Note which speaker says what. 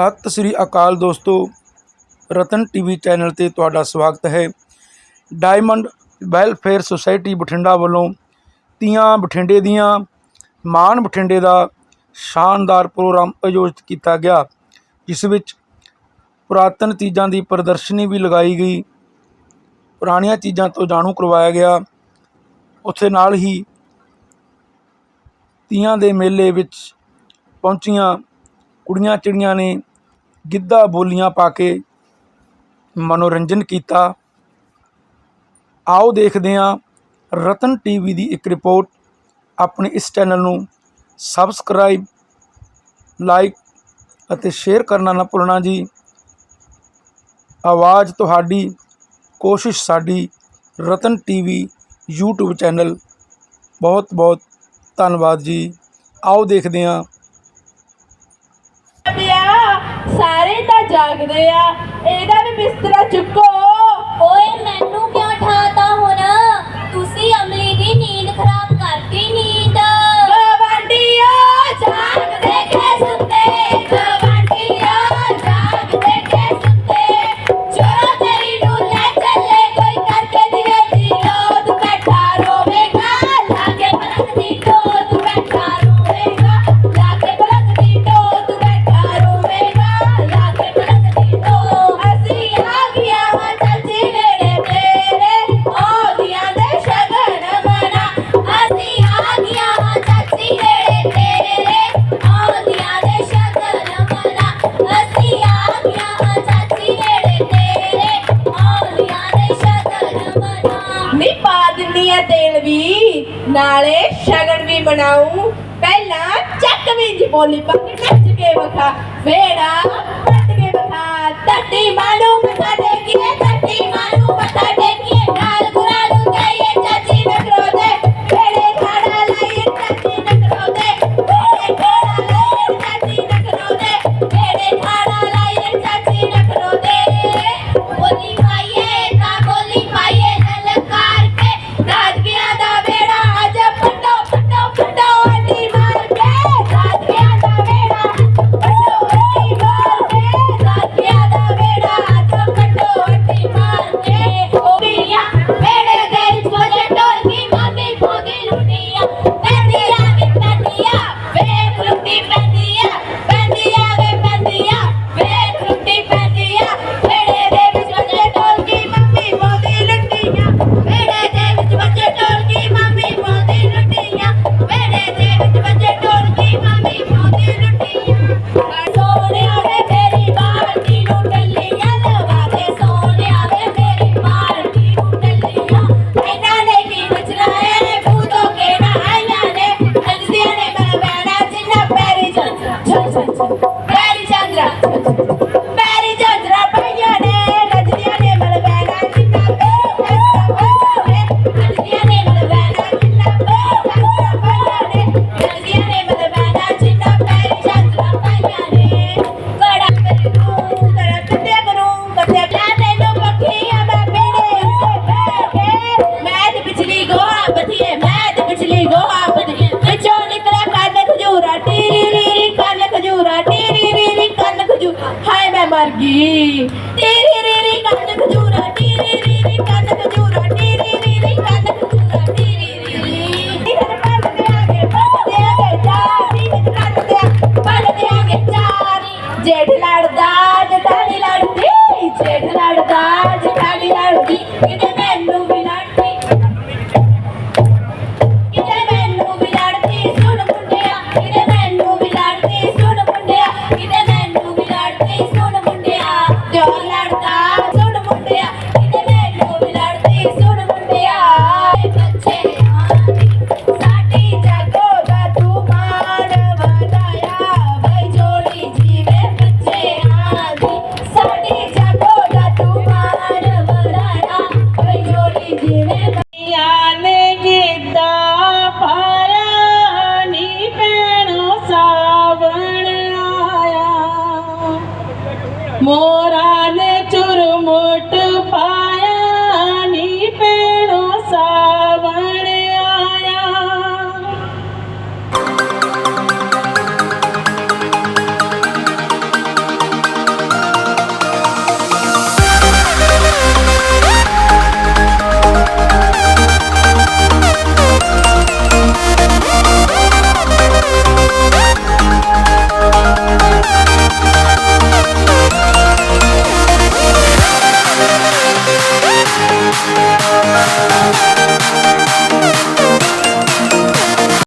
Speaker 1: ਸਤਿ ਸ੍ਰੀ ਅਕਾਲ ਦੋਸਤੋ। ਰਤਨ TV channel ਤੇ ਤੁਹਾਡਾ ਸਵਾਗਤ ਹੈ। ਡਾਇਮੰਡ ਵੈਲਫੇਅਰ ਸੁਸਾਇਟੀ ਬਠਿੰਡਾ ਵੱਲੋਂ ਤੀਆਂ ਬਠਿੰਡੇ ਦੀਆਂ, ਮਾਣ ਬਠਿੰਡੇ ਦਾ ਸ਼ਾਨਦਾਰ ਪ੍ਰੋਗਰਾਮ ਆਯੋਜਿਤ ਕੀਤਾ ਗਿਆ, ਜਿਸ ਵਿੱਚ ਪੁਰਾਤਨ ਚੀਜ਼ਾਂ ਦੀ ਪ੍ਰਦਰਸ਼ਨੀ ਵੀ ਲਗਾਈ ਗਈ। ਪੁਰਾਣੀਆਂ ਚੀਜ਼ਾਂ ਤੋਂ ਜਾਣੂ ਕਰਵਾਇਆ ਗਿਆ। ਉੱਥੇ ਨਾਲ ਹੀ ਤੀਆਂ ਦੇ ਮੇਲੇ ਵਿੱਚ ਪਹੁੰਚੀਆਂ ਕੁੜੀਆਂ ਚਿੜੀਆਂ ਨੇ ਗਿੱਧਾ ਬੋਲੀਆਂ ਪਾ ਕੇ ਮਨੋਰੰਜਨ ਕੀਤਾ। ਆਓ ਦੇਖਦੇ ਹਾਂ ਰਤਨ ਟੀਵੀ ਦੀ ਇੱਕ ਰਿਪੋਰਟ। ਆਪਣੇ ਇਸ ਚੈਨਲ ਨੂੰ ਸਬਸਕ੍ਰਾਈਬ ਲਾਈਕ ਅਤੇ ਸ਼ੇਅਰ ਕਰਨਾ ਨਾ ਭੁੱਲਣਾ ਜੀ। ਆਵਾਜ਼ ਤੁਹਾਡੀ, ਕੋਸ਼ਿਸ਼ ਸਾਡੀ ਰਤਨ ਟੀਵੀ YouTube ਚੈਨਲ। ਬਹੁਤ ਬਹੁਤ ਧੰਨਵਾਦ ਜੀ। ਆਓ ਦੇਖਦੇ ਹਾਂ।
Speaker 2: ਸਾਰੇ ਤਾਂ ਜਾਗਦੇ ਆ। ਇਹਦਾ ਵੀ ਬਿਸਤਰਾ ਚੁੱਕੋ। ਨਾਲੇ ਸ਼ਗਨ ਵੀ ਬਣਾਉ ਪਹਿਲਾਂ ਚੱਕ ਵੀ ਜੀ ਬੋਲੀ ਪਾ ਕੇ ਨੱਚ ਕੇ ਵਖਾ। ਵੇੜਾ ਪੱਟ ਕੇ ਵਖਾ ਟੱਟੀ ਮਾਲੂ ਮੱਥਾ Yeah. パパ。aqui more